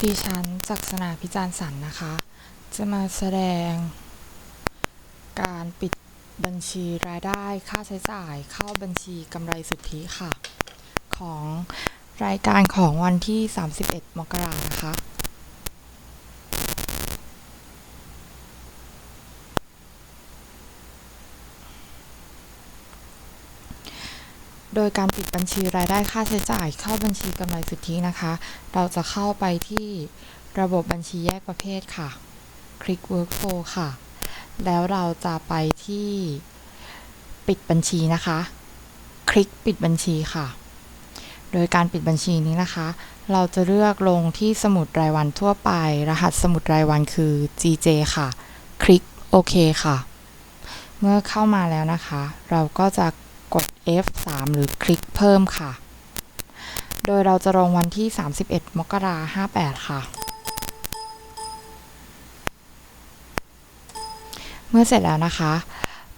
ดิฉันจักษณาพิจารณ์สันนะคะ จะมาแสดง การปิดบัญชีรายได้ค่าใช้จ่ายเข้าบัญชีกำไรสุทธิค่ะ ของรายการของวันที่ 31 มกรานะคะ โดยการปิดบัญชีรายได้ค่าใช้จ่ายเข้าบัญชีกำไรสุทธินะคะ เราจะเข้าไปที่ระบบบัญชีแยกประเภทค่ะ คลิก workflow ค่ะ แล้วเราจะไปที่ปิดบัญชีนะคะ คลิกปิดบัญชีค่ะ โดยการปิดบัญชีนี้นะคะ เราจะเลือกลงที่สมุดรายวันทั่วไป รหัสสมุดรายวันคือ GJ ค่ะ คลิกโอเคค่ะ เมื่อเข้ามาแล้วนะคะ เราก็จะ กด F3 หรือคลิกเพิ่มค่ะ โดยเราจะลงวันที่ 31 มกราคม58 ค่ะ เมื่อเสร็จแล้วนะคะ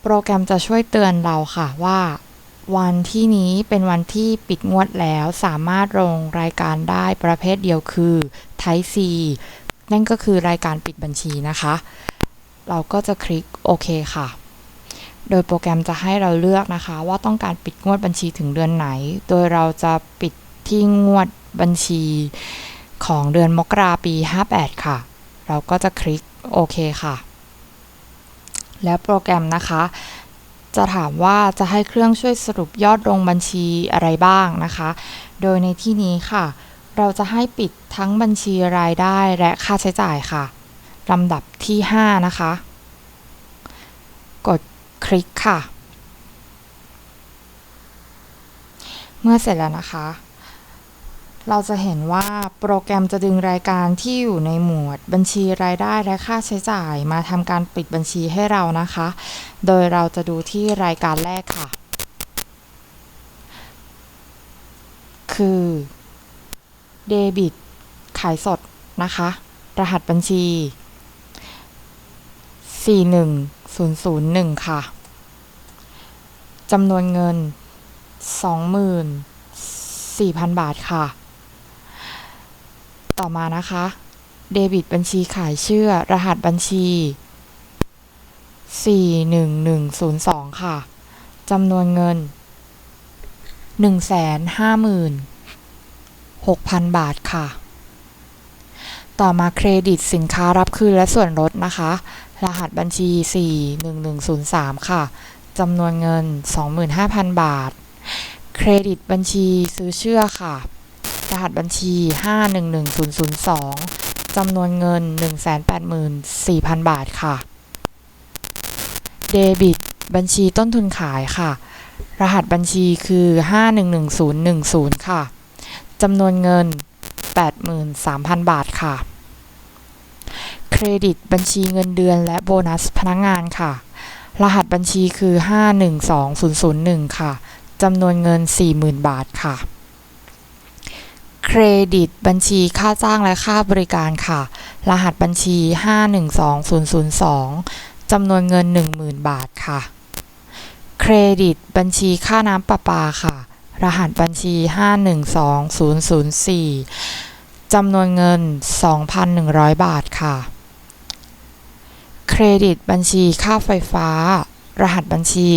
โปรแกรมจะช่วยเตือนเราค่ะว่าวันที่นี้เป็นวันที่ปิดงวดแล้วสามารถลงรายการได้ประเภทเดียวคือ Type C นั่นก็คือรายการปิดบัญชีนะคะ เราก็จะคลิกโอเคค่ะ โดยโปรแกรมจะให้เราเลือกนะคะ ว่าต้องการปิดงวดบัญชีถึงเดือนไหน โดยเราจะปิดที่งวดบัญชีของเดือนมกราปี 58 ค่ะ เราก็จะคลิกโอเคค่ะ แล้วโปรแกรมนะคะ จะถามว่าจะให้เครื่องช่วยสรุปยอดลงบัญชีอะไรบ้างนะคะ โดยในที่นี้ค่ะ เราจะให้ปิดทั้งบัญชีรายได้และค่าใช้จ่ายค่ะลำดับที่ 5 นะคะ คลิกค่ะ เมื่อเสร็จแล้วนะคะ เราจะเห็นว่าโปรแกรมจะดึงรายการที่อยู่ในหมวด บัญชีรายได้และค่าใช้จ่ายมาทำการปิดบัญชีให้เรานะคะ โดยเราจะดูที่รายการแรกค่ะ คือเดบิตขายสดนะคะ รหัสบัญชี 41001 ค่ะ จำนวนเงิน 24,000 บาทค่ะ ต่อมานะคะ เดบิตบัญชีขายเชื่อ รหัสบัญชี 41102 ค่ะ จำนวนเงิน 156,000 บาทค่ะ ต่อมาเครดิตสินค้ารับคืนและส่วนลดนะคะ รหัสบัญชี 41103 ค่ะ จำนวนเงิน 25,000 บาท เครดิตบัญชีซื้อเชื่อค่ะ รหัสบัญชี 511002 จำนวนเงิน 184,000 บาทค่ะ เดบิต บัญชีต้นทุนขายค่ะ รหัสบัญชีคือ 511010 ค่ะ จำนวนเงิน 83,000 บาทค่ะ เครดิตบัญชีเงินเดือนและโบนัสพนักงงานค่ะ รหัสบัญชีคือ 512001 ค่ะ จำนวนเงิน 40,000 บาทค่ะ เครดิตบัญชีค่าจ้างและค่าบริการค่ะ รหัสบัญชี 512002 จำนวนเงิน 10,000 บาทค่ะ เครดิตบัญชีค่าน้ำประปาค่ะ รหัสบัญชี 512004 จำนวนเงิน 2,100 บาทค่ะ เครดิตบัญชีค่าไฟฟ้า รหัสบัญชี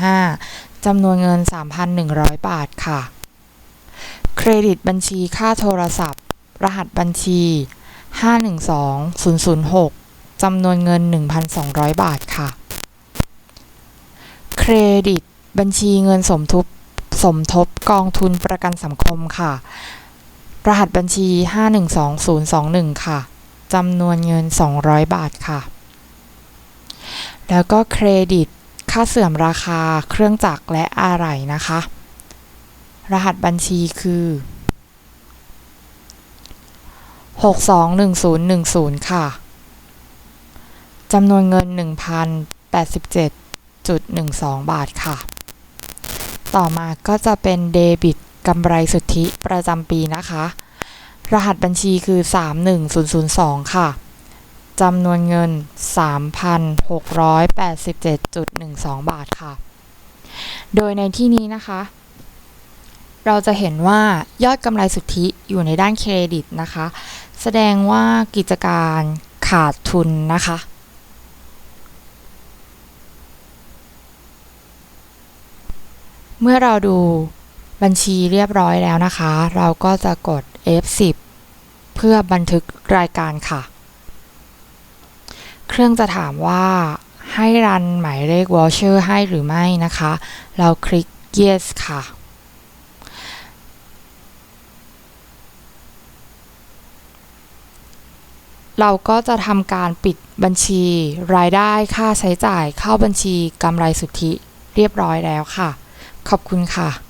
512005 จำนวนเงิน 3,100 บาทค่ะ เครดิตบัญชีค่าโทรศัพท์ รหัสบัญชี 512006 จำนวนเงิน 1,200 บาทค่ะ เครดิตบัญชีเงินสมทบสมทบกองทุนประกันสังคมค่ะ รหัสบัญชี 512021 ค่ะ จำนวนเงิน 200 บาทค่ะ แล้วก็เครดิตค่าเสื่อมราคาเครื่องจักรและอะไหล่นะคะ รหัสบัญชีคือ 621010 ค่ะ จำนวนเงิน 1,087.12 บาทค่ะ ต่อมาก็จะเป็นเดบิตกำไรสุทธิประจำปีนะคะ รหัสบัญชีคือ 31002 ค่ะ จำนวนเงิน 3,687.12 บาทค่ะ โดยในที่นี้นะคะ เราจะเห็นว่ายอดกำไรสุทธิอยู่ในด้านเครดิตนะคะ แสดงว่ากิจการขาดทุนนะคะเมื่อเราดูบัญชีเรียบร้อยแล้วนะคะ เราก็จะกด F10 เพื่อบันทึกรายการค่ะ เครื่องจะถามว่าให้รันหมายเลขวอชเชอร์ให้หรือไม่นะคะ เราคลิก yes ค่ะ เราก็จะทำการปิดบัญชีรายได้ค่าใช้จ่ายเข้าบัญชีกำไรสุทธิเรียบร้อยแล้วค่ะ ขอบคุณค่ะ